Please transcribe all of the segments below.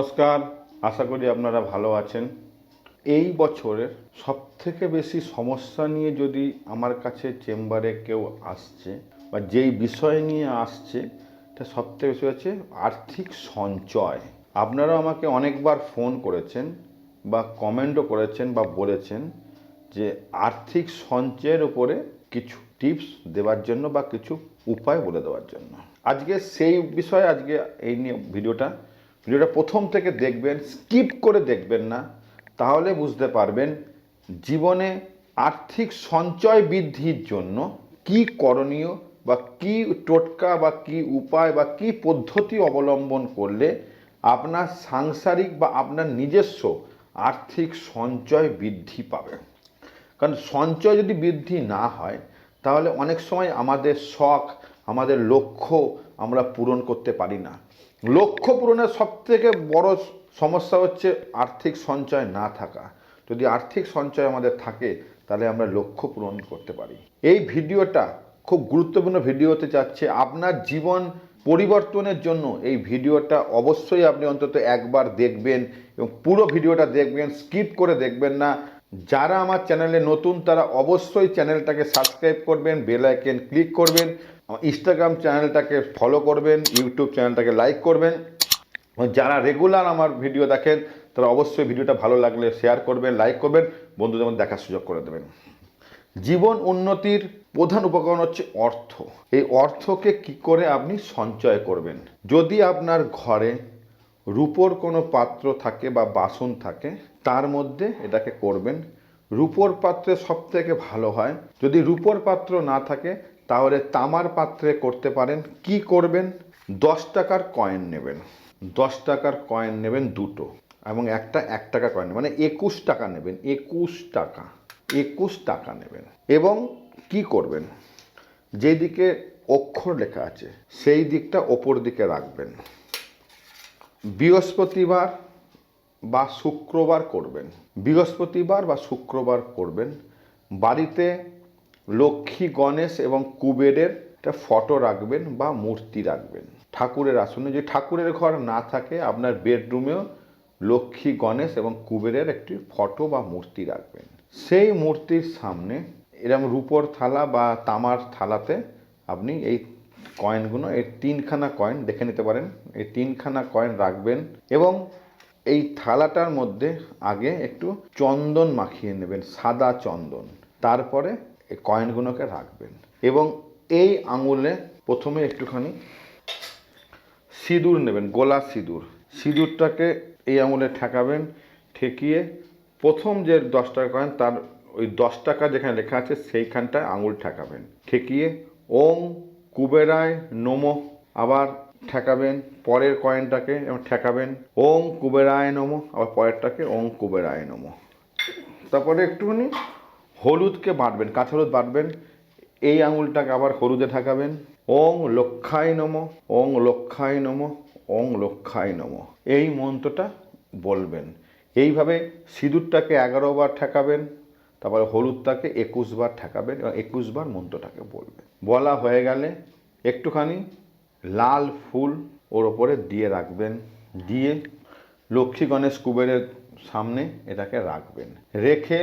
নমস্কার, আশা করি আপনারা ভালো আছেন। এই বছরের সবথেকে বেশি সমস্যা নিয়ে যদি আমার কাছে চেম্বারে কেউ আসছে বা যেই বিষয় নিয়ে আসছে এটা সবথেকে বেশি হচ্ছে আর্থিক সঞ্চয়। আপনারা আমাকে অনেকবার ফোন করেছেন বা কমেন্টও করেছেন বা বলেছেন যে আর্থিক সঞ্চয়ের উপরে কিছু টিপস দেওয়ার জন্য বা কিছু উপায় বলে দেওয়ার জন্য। আজকে সেই বিষয়ে আজকে এই নিয়ে ভিডিওটা ভিডিওটা প্রথম থেকে দেখবেন স্কিপ করে দেখবেন না, তাহলে বুঝতে পারবেন জীবনে আর্থিক সঞ্চয় বৃদ্ধির জন্য কি করণীয় বা কি টোটকা বা কি উপায় বা কি পদ্ধতি অবলম্বন করলে আপনার সাংসারিক বা আপনার নিজস্ব আর্থিক সঞ্চয় বৃদ্ধি পাবে। কারণ সঞ্চয় যদি বৃদ্ধি না হয়, তাহলে অনেক সময় আমাদের শখ, আমাদের লক্ষ্য আমরা পূরণ করতে পারি না। লক্ষ্য পূরণের সবথেকে বড় সমস্যা হচ্ছে আর্থিক সঞ্চয় না থাকা। যদি আর্থিক সঞ্চয় আমাদের থাকে, তাহলে আমরা লক্ষ্য পূরণ করতে পারি। এই ভিডিওটা খুব গুরুত্বপূর্ণ ভিডিও হতে যাচ্ছে। আপনার জীবন পরিবর্তনের জন্য এই ভিডিওটা অবশ্যই আপনি অন্তত একবার দেখবেন এবং পুরো ভিডিওটা দেখবেন, স্কিপ করে দেখবেন না। যারা আমার চ্যানেলে নতুন, তারা অবশ্যই চ্যানেলটাকে সাবস্ক্রাইব করবেন, বেল আইকন ক্লিক করবেন। আমার ইনস্টাগ্রাম চ্যানেলটাকে ফলো করবেন ইউটিউব চ্যানেলটাকে লাইক করবেন। যারা রেগুলার আমার ভিডিও দেখেন, তারা অবশ্যই ভিডিওটা ভালো লাগলে শেয়ার করবেন লাইক করবেন, বন্ধুদের মধ্যে দেখার সুযোগ করে দেবেন। জীবন উন্নতির প্রধান উপকরণ হচ্ছে অর্থ। এই অর্থকে কি করে আপনি সঞ্চয় করবেন? যদি আপনার ঘরে রূপোর কোনো পাত্র থাকে বা বাসন থাকে, তার মধ্যে এটাকে করবেন। রূপোর পাত্রে সব থেকে ভালো হয়, যদি রূপোর পাত্র না থাকে তাহলে তামার পাত্রে করতে পারেন। কি করবেন? দশ টাকার কয়েন নেবেন। দশ টাকার কয়েন নেবেন দুটো এবং একটা এক টাকা কয়েন মানে একুশ টাকা নেবেন। একুশ টাকা। একুশ টাকা নেবেন। এবং কি করবেন? যেদিকে অক্ষর লেখা আছে, সেই দিকটা ওপর দিকে রাখবেন। বৃহস্পতিবার বা শুক্রবার করবেন। বৃহস্পতিবার বা শুক্রবার করবেন। বাড়িতে লক্ষ্মী গণেশ এবং কুবেরের একটা ফটো রাখবেন বা মূর্তি রাখবেন। ঠাকুরের আসনে যদি ঠাকুরের ঘর না থাকে, আপনার বেডরুমেও লক্ষ্মী গণেশ এবং কুবেরের একটি ফটো বা মূর্তি রাখবেন। সেই মূর্তির সামনে এরকম রূপোর থালা বা তামার থালাতে আপনি এই কয়েনগুলো এর তিনখানা কয়েন দেখে নিতে পারেন। এই তিনখানা কয়েন রাখবেন এবং এই থালাটার মধ্যে আগে একটু চন্দন মাখিয়ে নেবেন, সাদা চন্দন। তারপরে এই কয়েনগুলোকে রাখবেন। এবং এই আঙুলে প্রথমে একটুখানি সিঁদুর নেবেন, গোলা সিঁদুর। সিঁদুরটাকে এই আঙুলে ঠেকাবেন, ঠেকিয়ে প্রথম যে দশ টাকা কয়েন তার ওই দশ টাকা যেখানে লেখা আছে সেইখানটায় আঙুল ঠেকাবেন। ঠেকিয়ে ওং কুবেরায় নমো আবার ঠেকাবেন, পরের কয়েনটাকে এবং ঠেকাবেন ওং কুবেরায় নমো, আবার পরেরটাকে ওং কুবেরায় নমো। তারপরে একটুখানি হলুদকে বাঁটবেন কাঁচা হলুদ বাঁটবেন এই আঙুলটাকে আবার হলুদে ঠেকাবেন ওং লক্ষায় নম, ওং লক্ষায় নম, ওং লক্ষায় নম। এই মন্ত্রটা বলবেন। এইভাবে সিঁদুরটাকে এগারো বার ঠেকাবেন, তারপরে হলুদটাকে একুশ বার ঠেকাবেন এবং একুশ বার মন্ত্রটাকে বলবেন। বলা হয়ে গেলে একটুখানি লাল ফুল ওর ওপরে দিয়ে রাখবেন, দিয়ে লক্ষ্মী গণেশ কুবেরের সামনে এটাকে রাখবেন। রেখে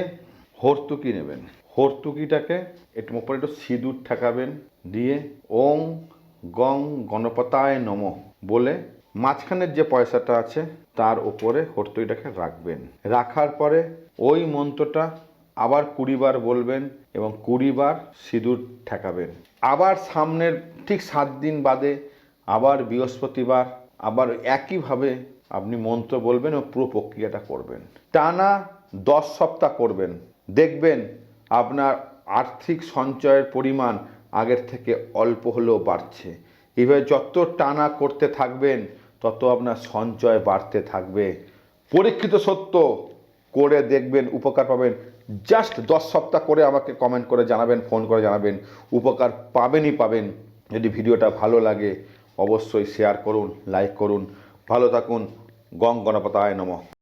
হর্তুকি নেবেন। হর্তুকিটাকে একটু ওপরে একটু সিঁদুর ঠেকাবেন দিয়ে ওং গং গণপতায় নম বলে মাঝখানের যে পয়সাটা আছে তার ওপরে হর্তুকিটাকে রাখবেন। রাখার পরে ওই মন্ত্রটা আবার কুড়িবার বলবেন এবং কুড়িবার সিঁদুর ঠেকাবেন। আবার সামনের ঠিক সাত দিন বাদে আবার বৃহস্পতিবার আবার একইভাবে আপনি মন্ত্র বলবেন ও পুরো প্রক্রিয়াটা করবেন। টানা দশ সপ্তাহ করবেন। দেখবেন আপনার আর্থিক সঞ্চয়ের পরিমাণ আগের থেকে অল্প হলেও বাড়ছে। এইভাবে যত টানা করতে থাকবেন, তত আপনার সঞ্চয় বাড়তে থাকবে। পরীক্ষিত সত্য করে দেখবেন, উপকার পাবেন। জাস্ট দশ সপ্তাহ করে আমাকে কমেন্ট করে জানাবেন ফোন করে জানাবেন। উপকার পাবেনই পাবেন। যদি ভিডিওটা ভালো লাগে, অবশ্যই শেয়ার করুন লাইক করুন। ভালো থাকুন। গং গণপতায় নমঃ।